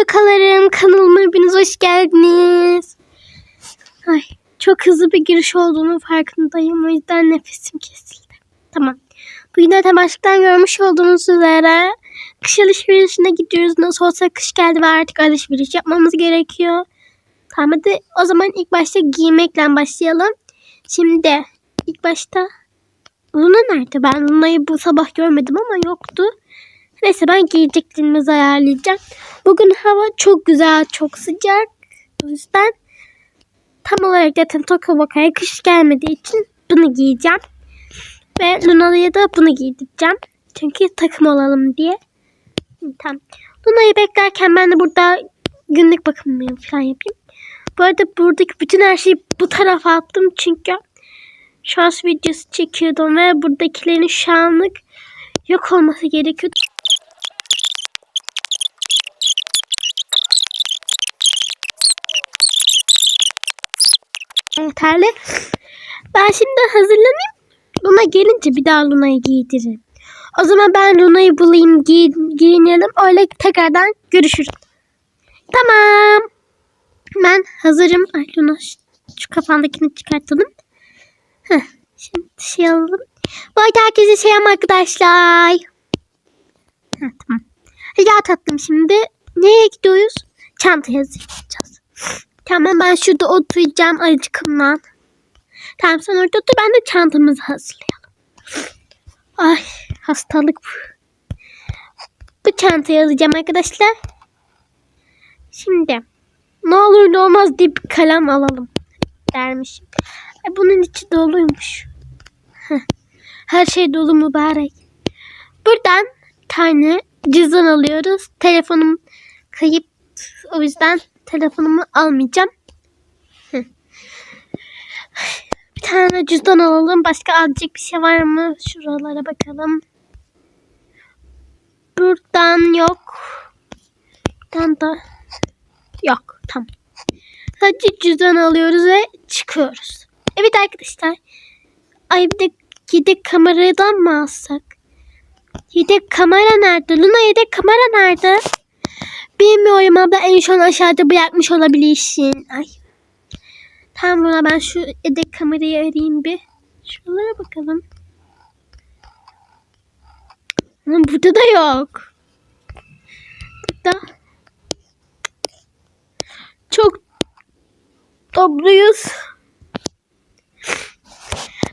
Tokalarım. Kanalıma hepiniz hoş geldiniz. Ay, çok hızlı bir giriş olduğunun farkındayım. O yüzden nefesim kesildi. Tamam. Bugün de başlıktan görmüş olduğunuz üzere kış alışverişine gidiyoruz. Nasıl olsa kış geldi ve artık alışveriş yapmamız gerekiyor. Tamam hadi o zaman ilk başta giymekle başlayalım. Şimdi ilk başta Luna nerede? Ben Luna'yı bu sabah görmedim ama yoktu. Neyse ben giyeceklerimizi ayarlayacağım. Bugün hava çok güzel, çok sıcak. O yüzden tam olarak zaten Tokobaka'ya kış gelmediği için bunu giyeceğim. Ve Luna'ya da bunu giydireceğim. Çünkü takım olalım diye. Tamam. Luna'yı beklerken ben de burada günlük bakımımı falan yapayım. Bu arada buradaki bütün her şeyi bu tarafa attım çünkü şans videosu çekiyordum ve buradakilerin şu yok olması gerekiyor. Yeterli. Ben şimdi hazırlanayım. Luna gelince bir daha Luna'yı giydiririm. O zaman ben Luna'yı bulayım, giy giyinelim. Öyle tekrardan görüşürüz. Tamam. Ben hazırım. Ay Luna şu, kafandakini çıkartalım. Heh, şimdi şey alalım. Bu arada herkese selam arkadaşlar. Heh, tamam. Ya tatlım şimdi. Nereye gidiyoruz? Çanta hazırlayacağız. Tamam ben şurada oturacağım acıkımdan. Tamam sen orada otur ben de çantamızı hazırlayalım. Ay hastalık bu. Bu çantayı alacağım arkadaşlar. Şimdi ne olur ne olmaz diye kalem alalım dermişim. E, bunun içi doluymuş. Her şey dolu mübarek. Buradan tane cüzdan alıyoruz. Telefonum kayıp. O yüzden telefonumu almayacağım. Bir tane cüzdan alalım. Başka alacak bir şey var mı? Şuralara bakalım. Buradan yok. Buradan da yok. Tamam. Sadece cüzdan alıyoruz ve çıkıyoruz. Evet arkadaşlar. Ay bir de yedek kameradan mı alsak? Yedek kamera nerede? Luna yedek kamera nerede? Bilmiyorum abla en son aşağıda bırakmış olabilirsin. Ay. Tamam Luna ben şu yedek kamerayı arayayım bir. Şuralara bakalım. Lan burada da yok. Burada. Çok topluyuz.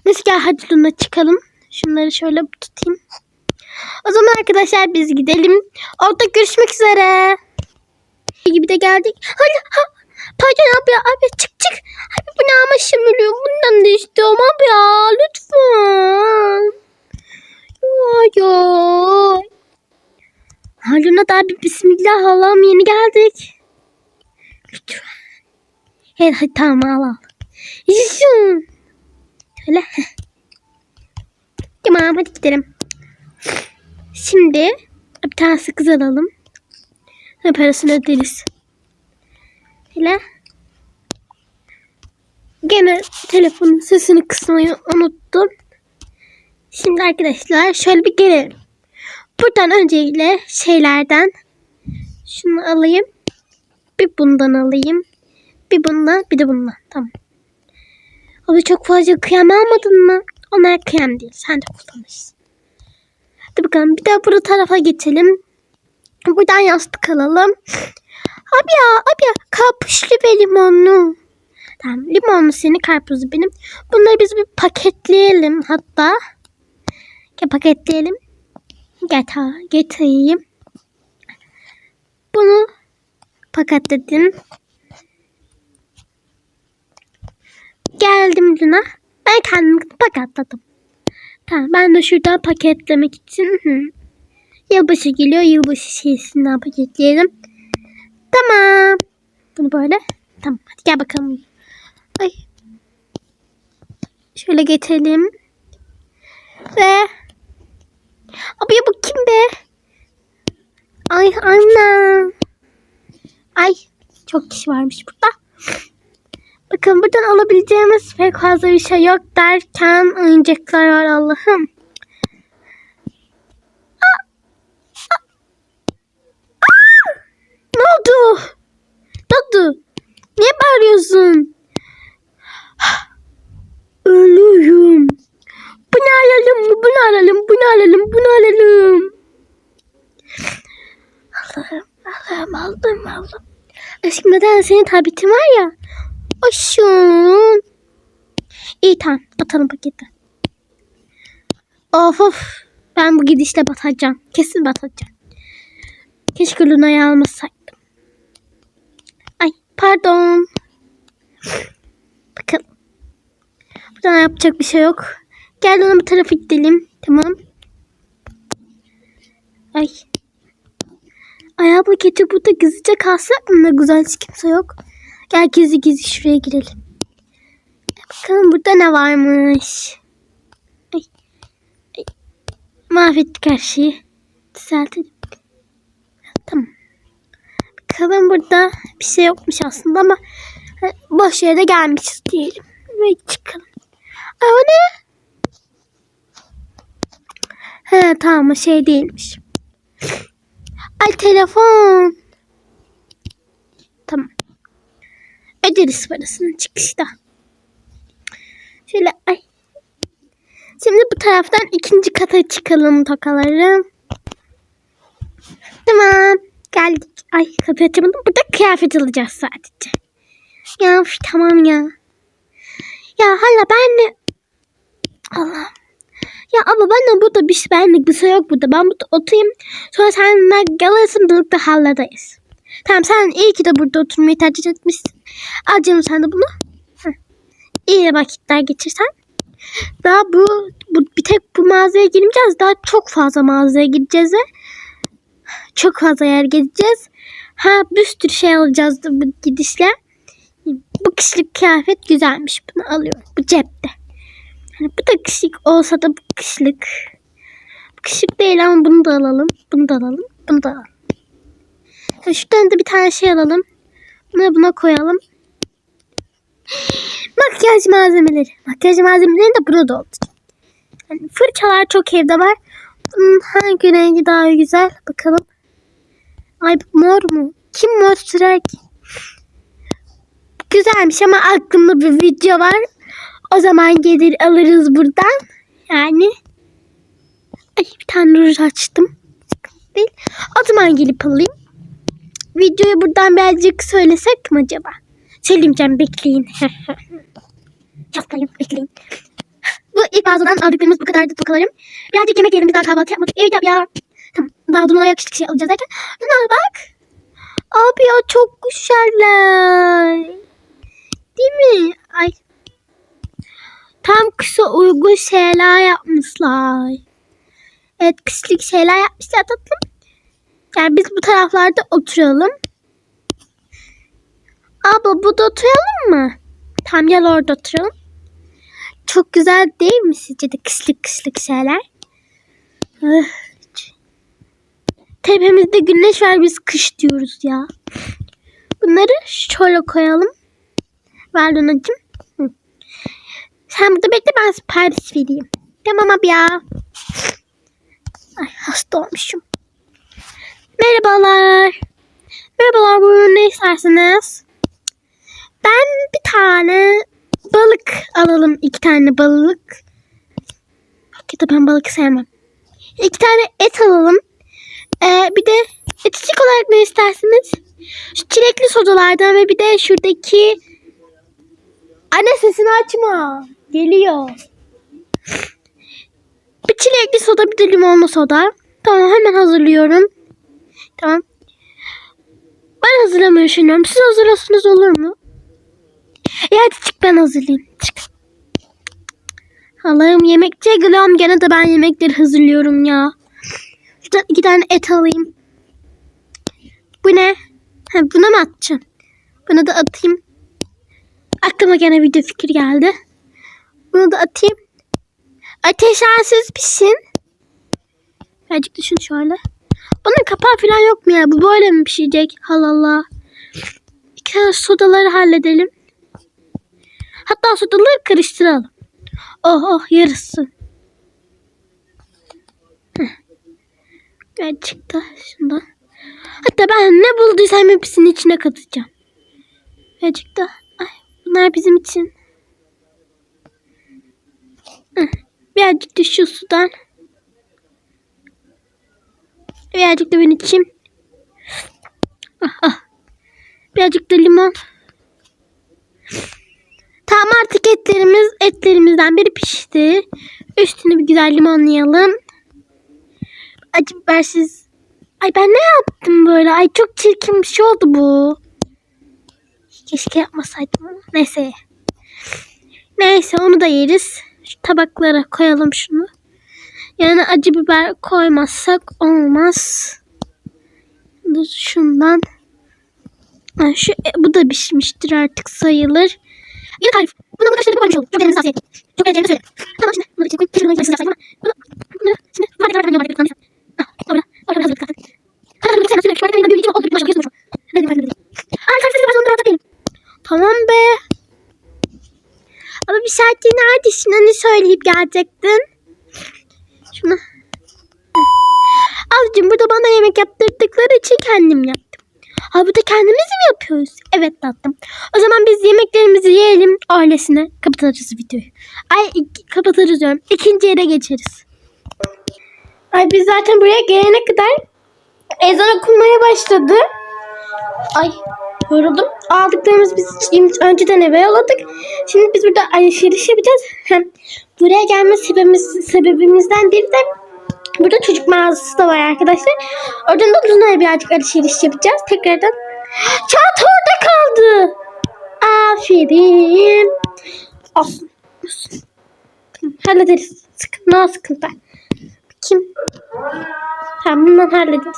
Neyse gel hadi Luna çıkalım. Şunları şöyle tutayım. O zaman arkadaşlar biz gidelim. Orada görüşmek üzere. Gibi de geldik. Hadi ha, pardon abi abi çık çık. Abi bu ama şımırıyor. Bundan da istiyorum abi ya. Lütfen. Ay. Haluna da abi bismillah Allah'ım yeni geldik. Lütfen. Evet hadi tamam al al. Şöyle. Tamam hadi gidelim. Şimdi bir tane sakız alalım. Ve parasını öderiz. Hele. Gene telefonun sesini kısmayı unuttum. Şimdi arkadaşlar şöyle bir gelelim. Buradan öncelikle şeylerden şunu alayım. Bir bundan alayım. Bir bundan bir de bundan. Tamam. Abi çok fazla kıyam almadın mı? Onlar kıyam değil. Sen de kullanırsın. Hadi bakalım bir daha bu tarafa geçelim. Buradan yastık alalım. Abi ya abi ya karpuzlu ve limonlu. Tamam limonlu seni karpuzlu benim. Bunları biz bir paketleyelim hatta. Gel paketleyelim. Getir, getireyim. Bunu paketledim. Geldim Luna. Ben kendim paketledim. Tamam ben de şuradan paketlemek için. Yılbaşı geliyor. Yılbaşı şeysinden paketleyelim. Tamam. Bunu böyle. Tamam hadi gel bakalım. Ay. Şöyle getirelim. Ve Abi ya bu kim be? Ay anne. Ay çok kişi varmış burada. Bakın buradan alabileceğimiz pek fazla bir şey yok derken oyuncaklar var Allah'ım. mısın? Ölüyorum. Bunu alalım, bunu alalım, bunu alalım, bunu alalım. Allah'ım, Allah'ım, aldım, aldım. Aşkım neden senin tabitin var ya? Aşkım. İyi tamam, atalım paketi. Of of. Ben bu gidişle batacağım. Kesin batacağım. Keşke Luna'yı almasaydım. Ay pardon. Bakalım. Buradan yapacak bir şey yok. Gel Luna bu tarafa gidelim. Tamam. Ay. Ay abla keçi burada gizlice kalsak mı? Güzel kimse yok. Gel gizli gizli şuraya girelim. Bakalım burada ne varmış. Ay. Ay. Mahvettik her şeyi. Düzeltelim. Tamam. Bakalım burada bir şey yokmuş aslında ama e, boş yere gelmişiz diyelim. Ve çıkalım. Ay o ne? He tamam şey değilmiş. Ay telefon. Tamam. Öderiz parasını çıkışta. Şöyle ay. Şimdi bu taraftan ikinci kata çıkalım tokalarım. Tamam. Geldik. Ay kapıyı açamadım. Burada kıyafet alacağız sadece. Ya tamam ya. Ya hala ben. Allah. Ya ama ben de burada bir şey benlik bir şey yok burada. Ben burada oturayım. Sonra senle gelirsin birlikte hallederiz. Tamam sen iyi ki de burada oturmayı tercih etmişsin. Al canım sen de bunu. Heh. İyi vakitler geçirsen. Daha bu, bu bir tek bu mağazaya girmeyeceğiz. Daha çok fazla mağazaya gideceğiz ve çok fazla yer gezeceğiz. Ha bir sürü şey alacağız bu gidişle. Bu kışlık kıyafet güzelmiş. Bunu alıyorum. Bu cepte. Hani bu da kışlık olsa da bu kışlık. Bu kışlık değil ama bunu da alalım. Bunu da alalım. Bunu da alalım. Ha, şuradan da bir tane şey alalım. Bunu buna koyalım. Makyaj malzemeleri. Makyaj malzemeleri de burada olacak. Yani fırçalar çok evde var. Bunun hangi rengi daha güzel? Bakalım. Ay mor mu? Kim mor sürer ki? Güzelmiş ama aklımda bir video var. O zaman gelir alırız buradan. Yani. Ay bir tane ruj açtım. Değil. O zaman gelip alayım. Videoyu buradan birazcık söylesek mi acaba? Selimcan bekleyin. Yapmayın bekleyin. Bu ilk mağazadan aldıklarımız bu kadardı tokalarım. Birazcık yemek yiyelim biz daha kahvaltı yapmadık. Evet yap ya. Tamam. Daha Duna'ya yakışık şey alacağız zaten. Duna bak. Abi ya çok güzeller. Değil mi? Ay. Tam kısa uygun şeyler yapmışlar. Evet kışlık şeyler yapmışlar tatlım. Yani biz bu taraflarda oturalım. Abla burada oturalım mı? Tam gel orada oturalım. Çok güzel değil mi sizce de kışlık kışlık şeyler? Tepemizde güneş var biz kış diyoruz ya. Bunları şöyle koyalım. Ver Luna'cığım. Sen burada bekle ben sipariş vereyim. Tamam abi ya. Ay hasta olmuşum. Merhabalar. Merhabalar buyurun ne istersiniz? Ben bir tane balık alalım. iki tane balık. Da ben balık sevmem. İki tane et alalım. Ee, bir de içecek olarak ne istersiniz? Şu çilekli sodalardan ve bir de şuradaki... Anne sesini açma. Geliyor. Bir çilekli soda bir de limonlu soda. Tamam hemen hazırlıyorum. Tamam. Ben hazırlamayı düşünüyorum. Siz hazırlasınız olur mu? Ya hadi çık ben hazırlayayım. Çık. Allah'ım yemekçiye gülüyorum. Gene de ben yemekleri hazırlıyorum ya. Şuradan iki tane et alayım. Bu ne? Ha, buna mı atacağım? Bunu da atayım. Aklıma gene video fikir geldi. Bunu da atayım. Ateşensiz pişsin. Birazcık düşün şöyle. Bunun kapağı falan yok mu ya? Bu böyle mi pişecek? Halallah. İki tane sodaları halledelim. Hatta sodaları karıştıralım. Oh oh yarısı. Heh. Gerçekten şundan. Hatta ben ne bulduysam hepsini içine katacağım. Gerçekten. Ay, bunlar bizim için. Birazcık da şu sudan. Birazcık da ben içeyim. Birazcık da limon. Tamam artık etlerimiz etlerimizden biri pişti. Üstünü bir güzel limonlayalım. Acı bibersiz. Ay ben ne yaptım böyle? Ay çok çirkin bir şey oldu bu. Keşke yapmasaydım. Neyse. Neyse onu da yeriz. Şu tabaklara koyalım şunu. Yani acı biber koymazsak olmaz. Dur şundan. Ha, şu, e, bu da pişmiştir artık sayılır. Yine tarif. Buna bu şöyle koymuş oldum. Çok beğendiğinizi tavsiye ederim. Çok beğendiğinizi söyle. Tamam şimdi bunu içine koyayım. Keşke bunu içine yapsaydım ama. Bunu, bunu şimdi var tekrar ben yapayım. Ah, orada. Orada hazırlık kaldı. Hadi hadi sen söyle. Şu an benim için oldu. Bir başka yazmış. Hadi hadi hadi. Ay tarif sesini başlamam lazım benim. Tamam be. Ama bir saattir neredesin? Hani söyleyip gelecektin. Şunu. Ablacığım burada bana yemek yaptırdıkları için kendim yaptım. Ha burada kendimiz mi yapıyoruz? Evet tatlım. O zaman biz yemeklerimizi yiyelim ailesine. Kapatırız videoyu. Ay kapatırız diyorum. İkinci yere geçeriz. Ay biz zaten buraya gelene kadar ezan okunmaya başladı. Ay yoruldum. Aldıklarımızı biz önceden eve yolladık. Şimdi biz burada alışveriş yapacağız. Buraya gelme sebebimiz, sebebimizden biri de burada çocuk mağazası da var arkadaşlar. Oradan da Luna'ya birazcık alışveriş yapacağız. Tekrardan. Çanta orada kaldı. Aferin. Olsun. olsun. Hallederiz. Sıkıntı, no sıkıntı. Kim? Tamam bundan hallederiz.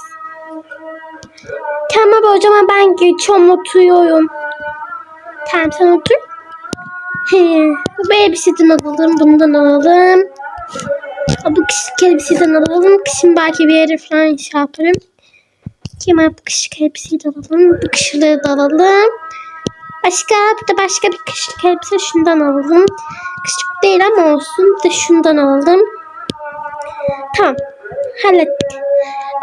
Tamam o zaman ben geçiyorum oturuyorum. Tamam sen otur. Bu elbiseden alalım, bundan alalım. Bu kışlık elbiseden alalım. Kışın belki bir yere falan şey yaparım. Kemal bu kışlık elbiseyi de alalım. Bu kışlığı da alalım. Başka bir de başka bir kışlık elbise şundan alalım. Kışlık değil ama olsun. Bir de şundan alalım. Tamam. Hallettik.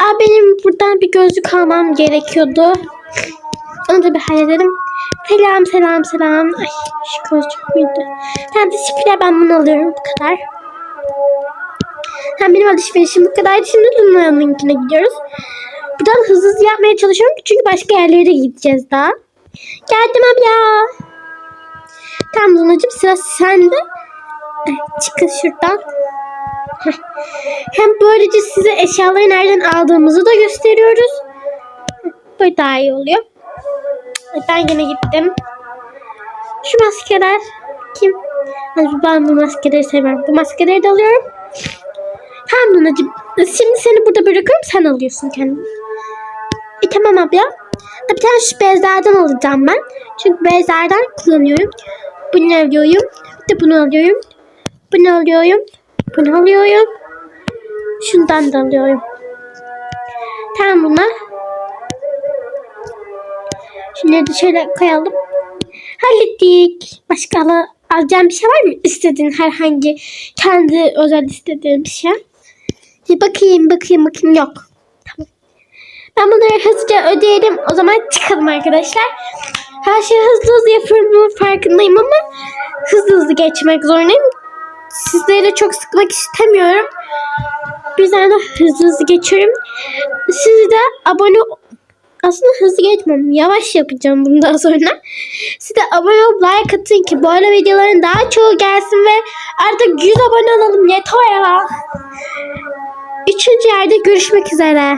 Aa, benim buradan bir gözlük almam gerekiyordu. Onu da bir hallederim. Selam selam selam. Ay şu gözlük müydü? Tamam teşekkürler ben bunu alıyorum. Bu kadar. Hem benim alışverişim bu kadar. Şimdi Luna'nınkine gidiyoruz. Buradan hızlı hızlı yapmaya çalışıyorum çünkü başka yerlere gideceğiz daha. Geldim abla. Tamam Luna'cığım sıra sende. Çıkın şuradan. Hem böylece size eşyaları nereden aldığımızı da gösteriyoruz. Böyle daha iyi oluyor. Ben yine gittim. Şu maskeler kim? Ben bu maskeleri sevmem. Bu maskeleri de alıyorum. Tamam Luna'cığım. Şimdi seni burada bırakıyorum. Sen alıyorsun kendini. E tamam abla. Bir tane şu bezlerden alacağım ben. Çünkü bezlerden kullanıyorum. Bunu alıyorum. Bir de bunu alıyorum. Bunu alıyorum. Bunu alıyorum. Şundan da alıyorum. Tamam bunlar. Şunları da şöyle koyalım. Hallettik. Başka al alacağım bir şey var mı? İstediğin herhangi kendi özel istediğin bir şey. Bir bakayım bakayım bakayım yok. Tamam. Ben bunları hızlıca ödeyelim. O zaman çıkalım arkadaşlar. Her şeyi hızlı hızlı yapıyorum farkındayım ama hızlı hızlı geçmek zorundayım. Sizleri çok sıkmak istemiyorum. Yüzden de hızlı hızlı geçiyorum. Siz de abone aslında hızlı geçmem. Yavaş yapacağım bundan sonra. Siz de abone olup like atın ki böyle videoların daha çoğu gelsin ve artık 100 abone olalım. Yeter ya. Üçüncü yerde görüşmek üzere.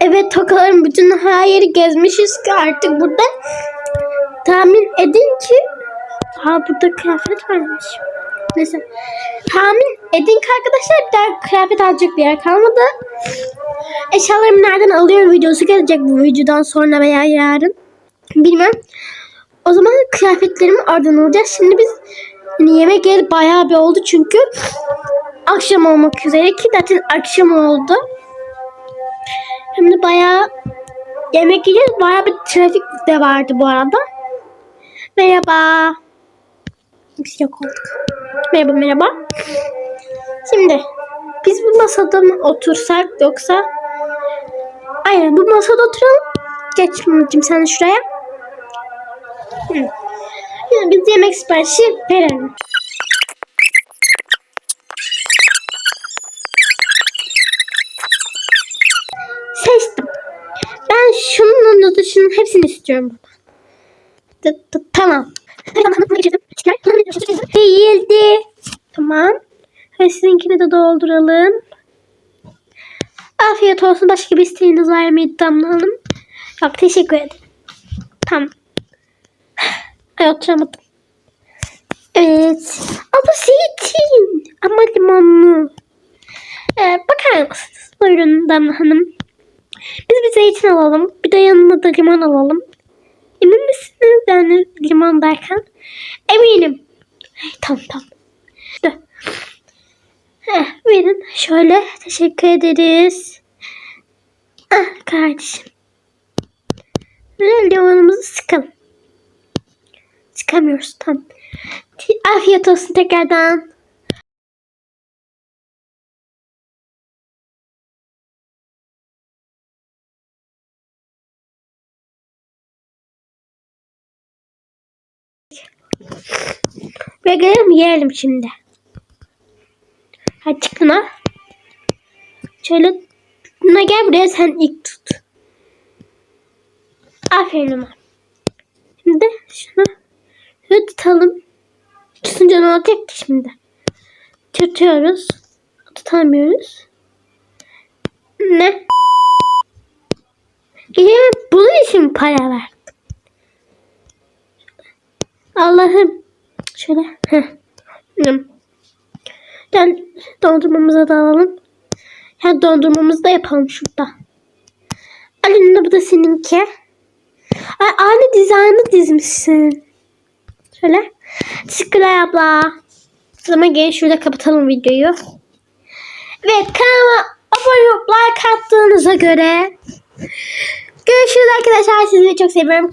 Evet tokaların bütün her yeri gezmişiz ki artık burada tahmin edin ki ha burada kıyafet varmış. Neyse. Tahmin edin ki arkadaşlar bir kıyafet alacak bir yer kalmadı. Eşyalarımı nereden alıyorum videosu gelecek bu videodan sonra veya yarın. Bilmem. O zaman kıyafetlerimi oradan alacağız. Şimdi biz hani yemek yeri bayağı bir oldu çünkü akşam olmak üzere ki zaten akşam oldu. Hem de bayağı yemek yiyeceğiz. Bayağı bir trafik de vardı bu arada. Merhaba. Biz yok olduk. Merhaba merhaba. Şimdi biz bu masada mı otursak yoksa Aynen bu masada oturalım. Geç Mumcum sen şuraya. Hı. Şimdi biz yemek siparişi verelim. şunun da şunun hepsini istiyorum. T- Tamam. Değildi. Tamam. Ve sizinkini de dolduralım. Afiyet olsun. Başka bir isteğiniz var mıydı Damla Hanım? Yok teşekkür ederim. Tamam. Ay oturamadım. Evet. Ama zeytin. Ama limonlu. Ee, bakar mısınız? Buyurun Damla Hanım. Biz bir zeytin alalım. Bir de yanına da limon alalım. Emin misiniz? Yani limon derken? Eminim. Ay, tamam tamam. İşte. Heh, verin. Şöyle. Teşekkür ederiz. Ah kardeşim. Böyle limonumuzu sıkalım. Sıkamıyoruz. Tamam. Afiyet olsun tekrardan. Ve gelelim yiyelim şimdi. Hadi çık Luna. Şöyle Luna gel buraya sen ilk tut. Aferin Luna. Şimdi şunu şöyle tutalım. Tutunca ne olacak ki şimdi? Tutuyoruz. Tutamıyoruz. Ne? Geliyor bunun için para ver? Allah'ım. Şöyle. Hmm. Gel dondurmamıza da alalım. Ya dondurmamızı da yapalım şurada. Alina bu da seninki. Ay, aynı dizaynı dizmişsin. Şöyle. Teşekkürler abla. O zaman gelin şurada kapatalım videoyu. Ve kanalıma abone olup like attığınıza göre görüşürüz arkadaşlar. Sizi çok seviyorum.